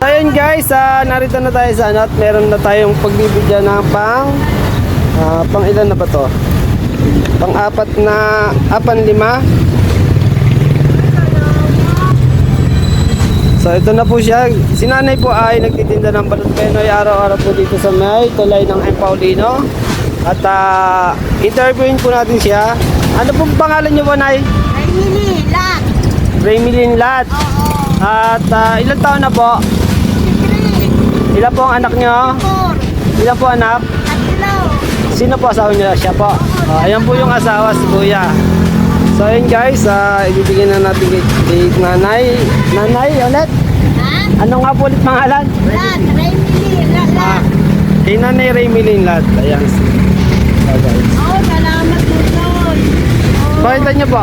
Ayun guys, ah, narito na tayo sa ano at meron na tayong pagbibigyan ng pang ah, pang ilan na ba to? Pang apat na apan lima. So ito na po siya. Si nanay po ay nagtitinda ng balot penoy araw-araw po dito sa may tulay ng M. Paulino. At ah, interviewin po natin siya. Ano pong pangalan niyo po, Nay? Ay, Mili, lahat. Raymilin Lat. Oo. At ah, ilang taon na po? Ilan po ang anak niyo? four, Ilan po anak? tatlo. Sino po asawa niyo? Siya po. Ah, ayan po yung asawa si Kuya. So ayun guys, ah, ibibigyan na natin kay, kay nanay. Nanay ulit? Ha? Ano nga po ulit pangalan? Lahat. Ay, Mili, Ah, kay nanay Raymilin Lat. Ayan. So guys. Oo, salamat po, Lord. Oo. Pakita niyo po.